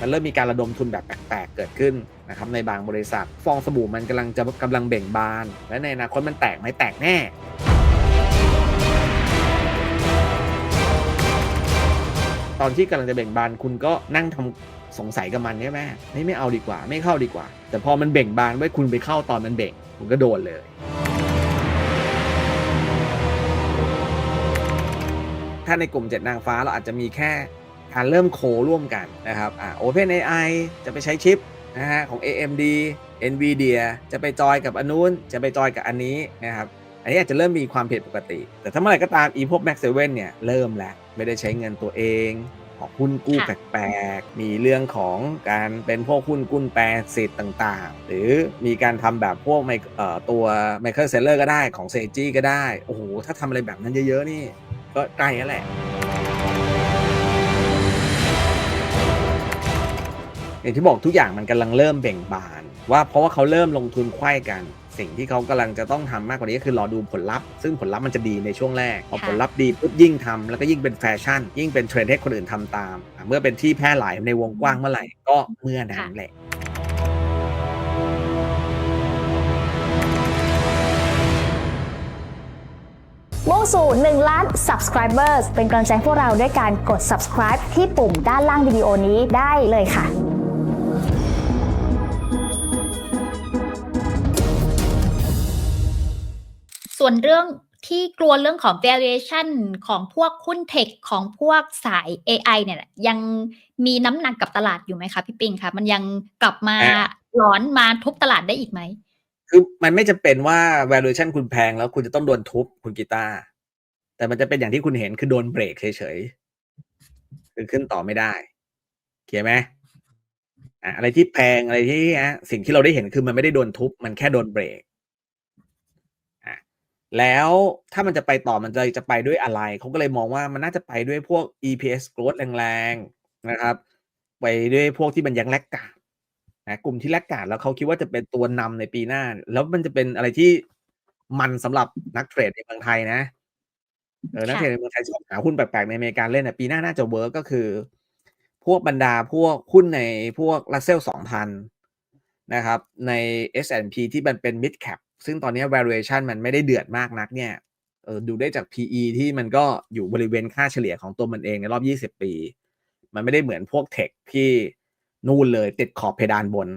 มันเริ่มมีการระดมทุนแบบแปลกๆเกิดขึ้นนะครับในบางบริษัท ฟองสบู่มันกำลังจะกำลังเบ่งบาน และในอนาคตมันแตกไหมแตกแน่ตอนที่กำลังจะเบ่งบานคุณก็นั่งทำสงสัยกับมันใช่ไหมไม่ไม่เอาดีกว่า ไม่เข้าดีกว่า แต่พอมันเบ่งบานไว้คุณไปเข้าตอนมันเบ่ง คุณก็โดนเลย ถ้าในกลุ่มเจ็ดนางฟ้าเราอาจจะมีแค่ การเริ่มโคร่วมกันนะครับอ่า OpenAI จะไปใช้ชิปนะฮะของ AMD NVIDIA จะไปจอยกับอันนู้น จะไปจอยกับอันนี้นะครับ อันนี้อาจจะเริ่มมีความผิดปกติ แต่ถ้าเมื่อไหร่ก็ตามอีพวก Max 7เนี่ยเริ่มแล้ว ไม่ได้ใช้เงินตัวเองออกหุ้นกู้ค่ะแปลกๆ มีเรื่องของการเป็นพวกหุ้นกุ้นแปรสิทธิ์ต่างๆ หรือมีการทำแบบพวกไมเอ่อตัว Michael Saylor ก็ได้ของ s a g e ก็ได้ โอ้โห ถ้าทำอะไรแบบนั้นเยอะๆ นี่ ก็ใกล้แล้วแหละ อย่างที่บอกทุกอย่างมันกำลังเริ่มเบ่งบาน ว่าเพราะว่าเขาเริ่มลงทุนไขว้กัน สิ่งที่เขากำลังจะต้องทำมากกว่านี้ก็คือรอดูผลลัพธ์ซึ่งผลลัพธ์มันจะดีในช่วงแรกพอค่ะผลลัพธ์ดีปุ๊บยิ่งทำแล้วก็ยิ่งเป็นแฟชั่น ยิ่งเป็นเทรนด์ให้คนอื่นทำตามอะเมื่อเป็นที่แพร่หลายในวงกว้างเมื่อไหร่ก็เมื่อนั้นแหละมุ่งสู่ 1 ล้าน subscribers เป็นกำลังใจให้พวกเราด้วยการกด subscribe ที่ปุ่มด้านล่างวิดีโอนี้ได้เลยค่ะ ส่วนเรื่องที่กลัวเรื่องของ valuation ของพวกหุ้นเทคของพวกสาย AI เนี่ย ยังมีน้ำหนักกับตลาดอยู่ไหมคะพี่ปิงคะมันยังกลับมาอะร้อนมาทุบตลาดได้อีกไหม คือมันไม่จำเป็นว่า valuation คุณแพงแล้วคุณจะต้องโดนทุบคุณกีตาร์แต่มันจะเป็นอย่างที่คุณเห็นคือโดนเบรกเฉยๆคือขึ้นต่อไม่ได้เคลียร์ไหมอะอะไรที่แพงอะไรที่ฮะสิ่งที่เราได้เห็นคือมันไม่ได้โดนทุบ มันแค่โดนเบรกอะ แล้วถ้ามันจะไปต่อมันจะจะไปด้วยอะไรเขาก็เลยมองว่ามันน่าจะไปด้วยพวก EPS growth แรงๆนะครับ ไปด้วยพวกที่มันยังแลกกาดนะกลุ่มที่แลกกาดแล้วเขาคิดว่าจะเป็นตัวนำในปีหน้า แล้วมันจะเป็นอะไรที่มันสำหรับนักเทรดในเมืองไทยนะเออนักค่ะเทรดในเมืองไทยชอบหาหุ้นแปลกๆในอเมริกาเล่นอะปีหน้าน่าจะเวิร์กก็คือ พวกบรรดาพวกหุ้นในพวกลัสเซลสองพันนะครับ ใน S&P ที่มันเป็น mid cap ซึ่งตอนนี้ valuation มันไม่ได้เดือดมากนักเนี่ยดูได้จาก PE ที่มันก็อยู่บริเวณค่าเฉลี่ยของตัวมันเองในรอบ 20 ปี มันไม่ได้เหมือนพวกเทคที่นู่นเลยติดขอบเพดานบน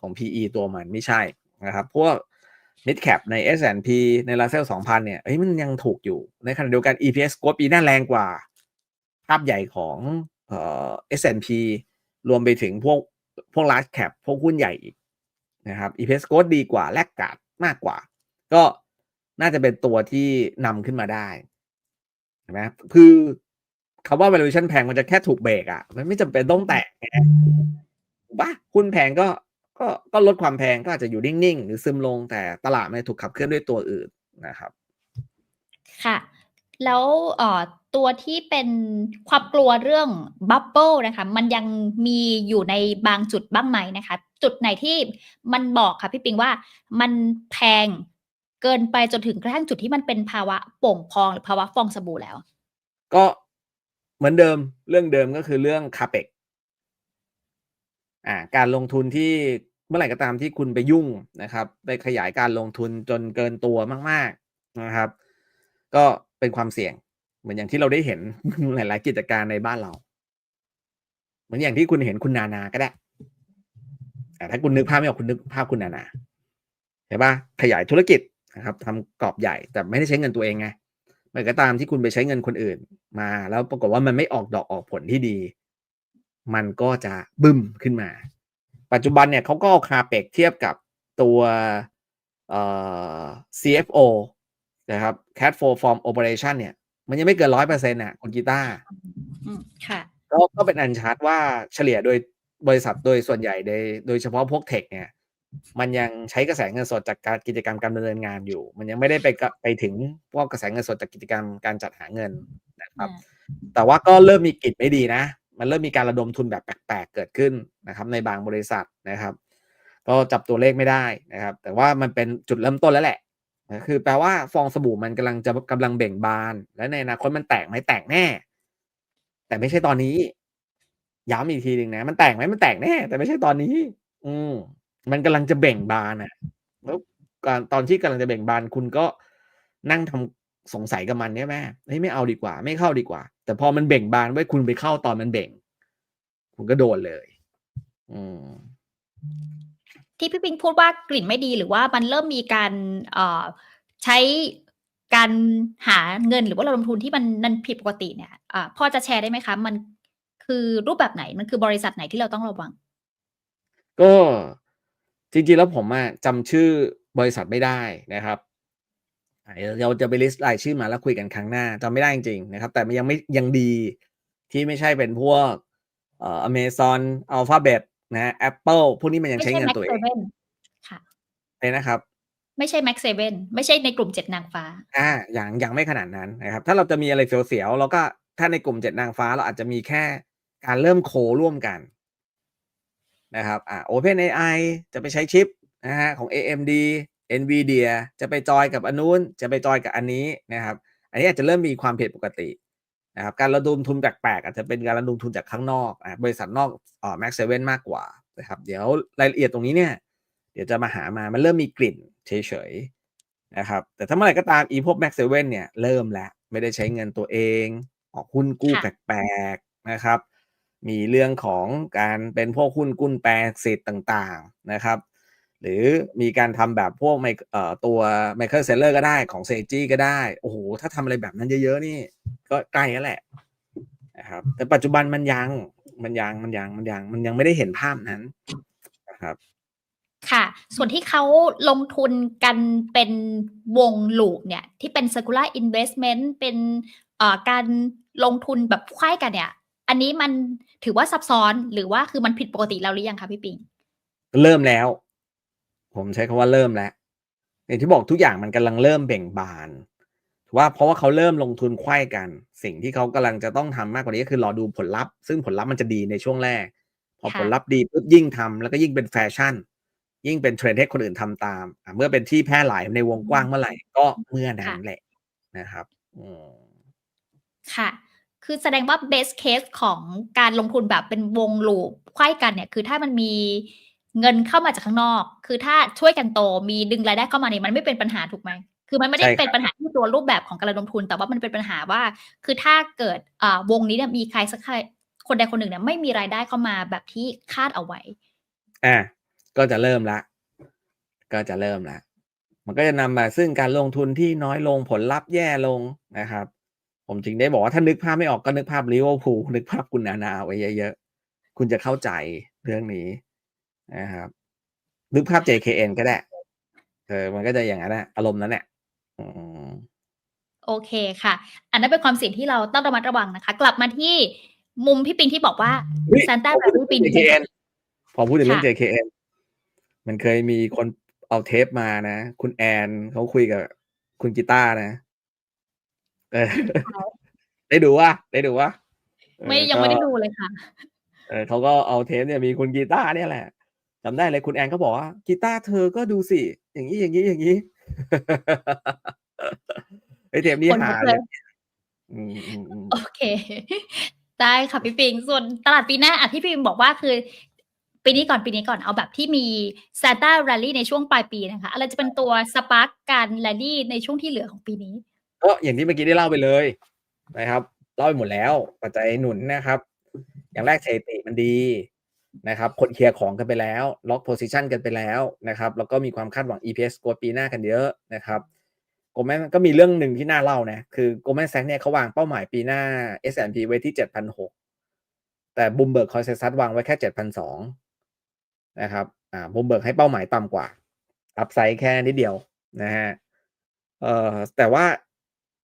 ของ PE ตัวมันไม่ใช่นะครับ พวก mid cap ใน S&P ใน Russell 2000 เนี่ยเอ้ยมันยังถูกอยู่ ในขณะเดียวกัน EPS growth ปีหน้าแรงกว่า ภาพใหญ่ของเอ่อ S&P รวมไปถึงพวกพวก large cap พวกหุ้นใหญ่อีกนะครับ EPS growth ดีกว่าแลกกาด มากกว่า ก็น่าจะเป็นตัวที่นำขึ้นมาได้เห็นไหมคือคำว่า valuation แพงมันจะแค่ถูกเบรกอะ่ะ มันไม่จำเป็นต้องแตะไงถูกปะหุ้นแพงก็ก็ก็ลดความแพงก็อาจจะอยู่นิ่งๆ หรือซึมลงแต่ตลาดมันถูกขับเคลื่อนด้วยตัวอื่นนะครับ ค่ะ แล้วอ่อ ตัวที่เป็นความกลัวเรื่องบับเบิลนะคะมันยังมีอยู่ในบางจุดบ้างไหมนะคะ จุดไหนที่มันบอกค่ะพี่ปิงว่ามันแพงเกินไปจนถึงกระทั่งจุดที่มันเป็นภาวะโป่งพองหรือภาวะฟองสบู่แล้ว ก็เหมือนเดิมเรื่องเดิมก็คือเรื่องคาเปกอ่าการลงทุนที่เมื่อไหร่ก็ตามที่คุณไปยุ่งนะครับไปขยายการลงทุนจนเกินตัวมาก ๆนะครับ ก็เป็นความเสี่ยง เหมือนอย่างที่เราได้เห็นหลาย ๆ กิจการในบ้านเรา เหมือนอย่างที่คุณเห็นคุณนานาก็ได้แต่ถ้าคุณนึกภาพไม่ออกคุณนึกภาพคุณนานาเห็นปะขยายธุรกิจนะครับทำกรอบใหญ่แต่ไม่ได้ใช้เงินตัวเองไงเมื่อก็ตามที่คุณไปใช้เงินคนอื่น มาแล้วปรากฏว่ามันไม่ออกดอกออกผลที่ดี มันก็จะบึ้มขึ้นมา ปัจจุบันเนี่ยเขาก็เอาคาเปกเทียบกับตัวเอ่อ CFO นะครับ Cash Flow from Operation เนี่ย มันยังไม่เกินร้อยเปอร์เซ็นต์่ะคุณกีตาร์อืมค่ะก็ก็เป็นอันชัดว่าเฉลี่ยโดยบริษัทโดยส่วนใหญ่โดยโดยเฉพาะพวกเทคเนี่ย มันยังใช้กระแสเงินสดจากการกิจกรรมการดำเนินงานอยู่ มันยังไม่ได้ไปกะไปถึงพวกกระแสเงินสดจากกิจกรรมการจัดหาเงินนะครับ แต่ว่าก็เริ่มมีกลิ่นไม่ดีนะ มันเริ่มมีการระดมทุนแบบแปลกๆเกิดขึ้นนะครับ ในบางบริษัทนะครับ ก็จับตัวเลขไม่ได้นะครับ แต่ว่ามันเป็นจุดเริ่มต้นแล้วแหละ นะคือแปลว่าฟองสบู่มันกำลังจะกำลังเบ่งบาน และในอนาคตมันแตกไหมแตกแน่ แต่ไม่ใช่ตอนนี้ ย้ำอีกทีหนึ่งนะ มันแตกไหมมันแตกแน่ แต่ไม่ใช่ตอนนี้ อืมมันกำลังจะเบ่งบานอะแล้วการตอนที่กำลังจะเบ่งบานคุณก็นั่งทำสงสัยกับมันเนี่ยแม่เฮ้ยไม่เอาดีกว่า ไม่เข้าดีกว่า แต่พอมันเบ่งบานไว้คุณไปเข้าตอนมันเบ่ง คุณก็โดนเลย อืม ที่พี่ปิงพูดว่ากลิ่นไม่ดีหรือว่ามันเริ่มมีการเอ่อใช้การหาเงินหรือว่าระดมทุนที่มันนันผิดปกติเนี่ยอ่าพอจะแชร์ได้ไหมคะ มันคือรูปแบบไหนมันคือบริษัทไหนที่เราต้องระวัง ก็จริงๆแล้วผมอะจำชื่อบริษัทไม่ได้นะครับเราจะไปลิสต์รายชื่อมาแล้วคุยกันครั้งหน้าจำไม่ได้จริงๆนะครับ แต่มันยังไม่ยังดีที่ไม่ใช่เป็นพวกเอ่อ Amazon Alphabet นะ Apple พวกนี้มันยังไม่ใช้ใช่เงิน Max ตัวเอง Seven ค่ะเลยนะครับ ไม่ใช่ Max Seven ไม่ใช่ในกลุ่มเจ็ดนางฟ้า อ่า อย่างยังไม่ขนาดนั้นนะครับ ถ้าเราจะมีอะไรเสียวๆเราก็ถ้าในกลุ่มเจ็ดนางฟ้าเราอาจจะมีแค่การเริ่มโคร่วมกันนะครับ อ่า OpenAI จะไปใช้ชิปนะฮะของ AMD NVIDIA จะไปจอยกับอันนู้น จะไปจอยกับอันนี้นะครับ อันนี้อาจจะเริ่มมีความผิดปกติ นะครับการระดมทุนแปลกๆอาจจะเป็นการระดมทุนจากข้างนอกอ่าบริษัทนอกอ่า Max Seven มากกว่านะครับเดี๋ยวรายละเอียดตรงนี้เนี่ยเดี๋ยวจะมาหามามันเริ่มมีกลิ่นเฉยๆนะครับแต่ถ้าเมื่อไหร่ก็ตามอีพวก Max Seven เนี่ยเริ่มแล้วไม่ได้ใช้เงินตัวเองออกหุ้นกู้ค่ะแปลกๆนะครับ มีเรื่องของการเป็นพวกหุ้นกุ้นแปลสิทธิ์ต่างๆนะครับ หรือมีการทำแบบพวกไมเอ่อตัว Michael Saylor ก็ได้ของเซจีก็ได้ โอ้โห ถ้าทำอะไรแบบนั้นเยอะๆนี่ ก็ใกล้แล้วแหละนะครับแต่ปัจจุบันมันยังมันยังมันยังมันยังมันยังไม่ได้เห็นภาพนั้นนะครับ ค่ะ ส่วนที่เขาลงทุนกันเป็นวงลูปเนี่ย ที่เป็น circular investment เป็นเอ่อการลงทุนแบบคว้ายกันเนี่ย อันนี้มันถือว่าซับซ้อนหรือว่าคือมันผิดปกติแล้วหรือยังคะพี่ปิง เริ่มแล้ว ผมใช้คำว่าเริ่มแล้วอย่างที่บอกทุกอย่างมันกำลังเริ่มเบ่งบานถือว่าเพราะว่าเขาเริ่มลงทุนไขว้กัน สิ่งที่เขากำลังจะต้องทำมากกว่านี้ก็คือรอดูผลลัพธ์ ซึ่งผลลัพธ์มันจะดีในช่วงแรก พอค่ะผลลัพธ์ดีปุ๊บยิ่งทำแล้วก็ยิ่งเป็นแฟชั่น ยิ่งเป็นเทรนด์ให้คนอื่นทำตามอะเมื่อเป็นที่แพร่หลายในวงกว้างเมื่อไหร่ก็เมื่อนั้นแหละนะครับอืมค่ะ คือแสดงว่า best case ของการลงทุนแบบเป็นวงลูปไขว้กันเนี่ย คือถ้ามันมี เงินเข้ามาจากข้างนอก คือถ้าช่วยกันโตมีดึงรายได้เข้ามาเนี่ยมันไม่เป็นปัญหาถูกไหมคือมันไม่ได้ใช่ครับเป็นปัญหาที่ตัวรูปแบบของการระดมทุน แต่ว่ามันเป็นปัญหาว่า คือถ้าเกิดอ่าวงนี้เนี่ยมีใครสักใครคนใดคนหนึ่งเนี่ยไม่มีรายได้เข้ามาแบบที่คาดเอาไว้ อะก็จะเริ่มละ ก็จะเริ่มละ มันก็จะนำมาซึ่งการลงทุนที่น้อยลงผลลัพธ์แย่ลงนะครับ ผมจึงได้บอกว่าถ้านึกภาพไม่ออกก็นึกภาพลิเวอร์พูลนึกภาพคุณนานาไว้เยอะๆ คุณจะเข้าใจเรื่องนี้ นะครับนึกภาพ JKN ก็ได้เออมันก็จะอย่างนั้นแหละอารมณ์นั้นแหละอืมโอเคค่ะ อันนั้นเป็นความเสี่ยงที่เราต้องระมัดระวังนะคะ กลับมาที่มุมพี่ปิงที่บอกว่าเฮ้ยซานต้าพอแบบพูดปีถึงนี้ JKN พอพูดถึงเรื่องค่ะ JKN มันเคยมีคนเอาเทปมานะ คุณแอนเขาคุยกับคุณกีตาร์นะเออได้ดูว่าได้ดูว่าไม่ยังไม่ได้ดูเลยค่ะ เออเขาก็เอาเทปเนี่ยมีคุณกีตาร์เนี่ยแหละ จำได้เลยคุณแอนก็บอกว่ากีตาร์เธอก็ดูสิ อย่างนี้อย่างนี้อย่างนี้ไอเทปนี้คนลุหากเลเลยยอืมอืมอืมโอเค ได้ค่ะพี่ปิง ส่วนตลาดปีหน้าอะที่พี่ปิงบอกว่าคือ ปีนี้ก่อนปีนี้ก่อนเอาแบบที่มีซานต้า r รลลี่ในช่วงปลายปีนะคะ อะไรจะเป็นตัวสปาร์กการ r รลลี่ในช่วงที่เหลือของปีนี้ ก็อย่างที่เมื่อกี้ได้เล่าไปเลยนะครับ เล่าไปหมดแล้วปัจจัยหนุนนะครับ อย่างแรกสถิติมันดี นะครับ คนเคลียร์ของกันไปแล้ว ล็อกโพซิชันกันไปแล้วนะครับ แล้วก็มีความคาดหวัง EPS กปีหน้ากันเยอะนะครับโกลแมนก็มีเรื่องหนึ่งที่น่าเล่านะ คือโกลแมนแซกเนี่ยเขาวางเป้าหมายปีหน้า S&P ไว้ที่ 7,600 แต่บูมเบิร์กคอนเซซัสวางไว้แค่ 7,200 นะครับ อ่าบูมเบิร์กให้เป้าหมายต่ำกว่า อัพไซด์แค่นิดเดียวนะฮะ เอ่อ แต่ว่า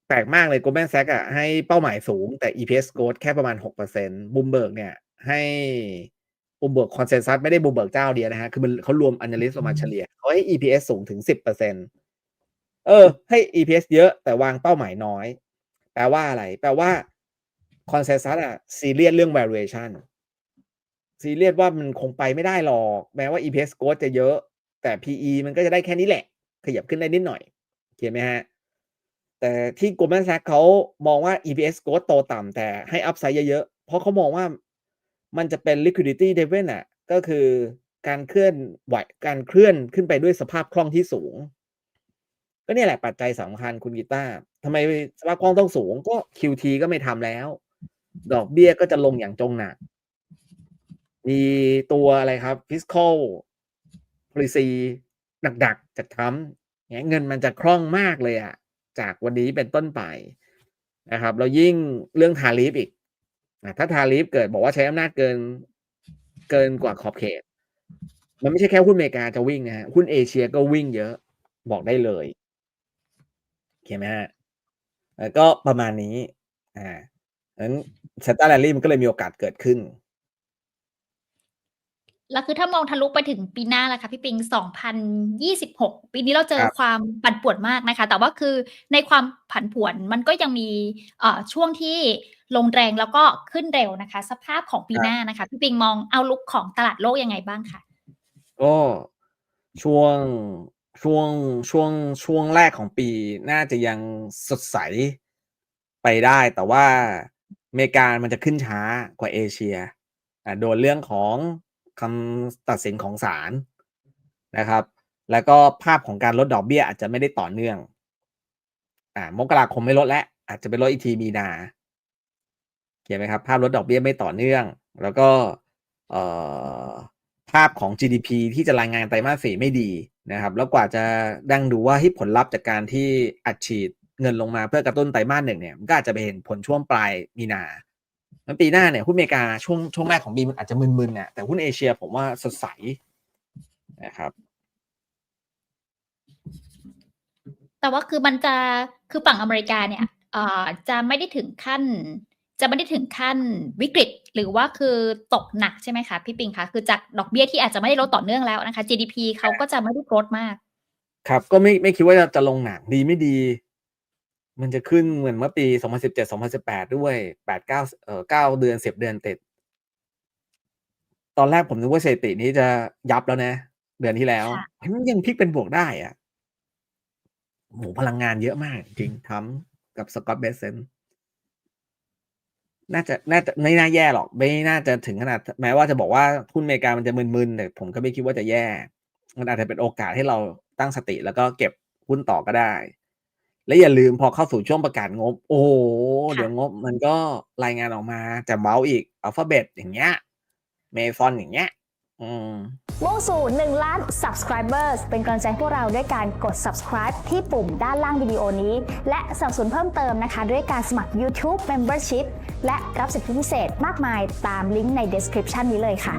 แปลกมากเลย Goldman Sachs อะให้เป้าหมายสูงแต่ EPS growth แค่ประมาณ6%บูมเบิร์กเนี่ยให้ บูมเบิร์กคอนเซน s ัสไม่ได้บูมเบิร์กเจ้าเดียวนะฮะ คือมันเขารวม analyst ลงมาเฉลี่ยเขาให้ EPS สูงถึง 10%เออ ให้ EPS เยอะแต่วางเป้าหมายน้อย แปลว่าอะไร แปลว่าคอนเซน s ัสอะซีเรียสเรื่อง valuation ซีเรียสว่ามันคงไปไม่ได้หรอก แม้ว่า EPS growth จะเยอะ แต่ PE มันก็จะได้แค่นี้แหละ ขยับขึ้นได้นิดหน่อยเขียนไหมฮะ แต่ที่ Goldman Sachs เขามองว่า EPS growth โตต่ำแต่ให้ upside เยอะๆ เพราะเขามองว่า มันจะเป็น liquidity driven อะ ก็คือการเคลื่อนไหวการเคลื่อนขึ้นไปด้วยสภาพคล่องที่สูง ก็เนี่ยแหละปัจจัยสำคัญคุณกีตาร์ทำไมสภาพคล่องต้องสูงก็ QT ก็ไม่ทำแล้ว ดอกเบี้ยก็จะลงอย่างจงหนัก มีตัวอะไรครับ fiscal policy หนักๆจากทรัมเนี่ยเงินมันจะคล่องมากเลยอะจากวันนี้เป็นต้นไปนะครับแล้วยิ่งเรื่องทาริฟอีก ถ้าทาริฟเกิดบอกว่าใช้อำนาจเกินเกินกว่าขอบเขต มันไม่ใช่แค่หุ้นอเมริกาจะวิ่งนะฮะหุ้นเอเชียก็วิ่งเยอะบอกได้เลยเข้าไหมฮะแล้วก็ประมาณนี้อ่านั้นเซตตาแรลลี่มันก็เลยมีโอกาสเกิดขึ้น แล้วคือถ้ามองทะลุไปถึงปีหน้าล่ะคะพี่ปิง 2026 ปีนี้เราเจอครับความปั่นป่วนมากนะคะ แต่ว่าคือในความผันผวนมันก็ยังมีเอ่อช่วงที่ลงแรงแล้วก็ขึ้นเร็วนะคะ สภาพของปีหน้านะคะ พี่ปิงมองเอาลุกของตลาดโลกยังไงบ้างคะก็ช่วงช่วงช่วงช่วงแรกของปีน่าจะยังสดใสไปได้ แต่ว่าอเมริกามันจะขึ้นช้ากว่าเอเชียอะโดนเรื่องของ คำตัดสินของศาลนะครับ แล้วก็ภาพของการลดดอกเบี้ยอาจจะไม่ได้ต่อเนื่อง อ่ามกราคมไม่ลดแล้วอาจจะไปลดอีกทีมีนาเขียนไหมครับ ภาพลดดอกเบี้ยไม่ต่อเนื่อง แล้วก็เอ่อภาพของ GDP ที่จะรายงานไตรมาสสี่ไม่ดีนะครับ แล้วกว่าจะดังดูว่าที่ผลลัพธ์จากการที่อัดฉีดเงินลงมาเพื่อกระตุ้นไตรมาสหนึ่งเนี่ยมันก็อาจจะไปเห็นผลช่วงปลายมีนา แล้วปีหน้าเนี่ยหุ้นอเมริกาช่วงช่วงแรกของปีมันอาจจะมึนๆน่ะแต่หุ้นเอเชียผมว่าสดใสนะครับ แต่ว่าคือมันจะคือฝั่งอเมริกาเนี่ยเอ่อจะไม่ได้ถึงขั้น จะไม่ได้ถึงขั้นวิกฤต หรือว่าคือตกหนักใช่ไหมคะพี่ปิงคะคือจากดอกเบี้ยที่อาจจะไม่ได้ลดต่อเนื่องแล้วนะคะ GDP เขาก็จะไม่ได้ลดมาก ครับ ก็ไม่ไม่คิดว่าจะจะลงหนักดีไม่ดี มันจะขึ้นเหมือนเมื่อปี 2017 2018 ด้วย 8 9เอ่อ9เดือน 10 เดือนติด ตอนแรกผมนึกว่าสถิตินี้จะยับแล้วนะ เดือนที่แล้วค่ะเฮ้ยมันยังพลิกเป็นบวกได้อะโหพลังงานเยอะมาก จริงทำกับสกอตเบสเซนน่าจะน่าจะไม่น่าแย่หรอก ไม่น่าจะถึงขนาด แม้ว่าจะบอกว่าหุ้นอเมริกามันจะมึนๆแต่ผมก็ไม่คิดว่าจะแย่ มันอาจจะเป็นโอกาสให้เราตั้งสติแล้วก็เก็บหุ้นต่อก็ได้ และอย่าลืมพอเข้าสู่ช่วงประกาศงบ โอ้โหค่ะเดี๋ยวงบมันก็รายงานออกมาจะเบ้าอีกอัลฟาเบตอย่างเงี้ยเมซอนอย่างเงี้ยอืมมุ่งสู่1ล้าน subscribers เป็นกำลังใจให้พวกเราด้วยการกด subscribe ที่ปุ่มด้านล่างวิดีโอนี้ และสนับสนุนเพิ่มเติมนะคะ ด้วยการสมัคร YouTube Membership และรับสิทธิพิเศษมากมายตามลิงก์ใน description นี้เลยค่ะ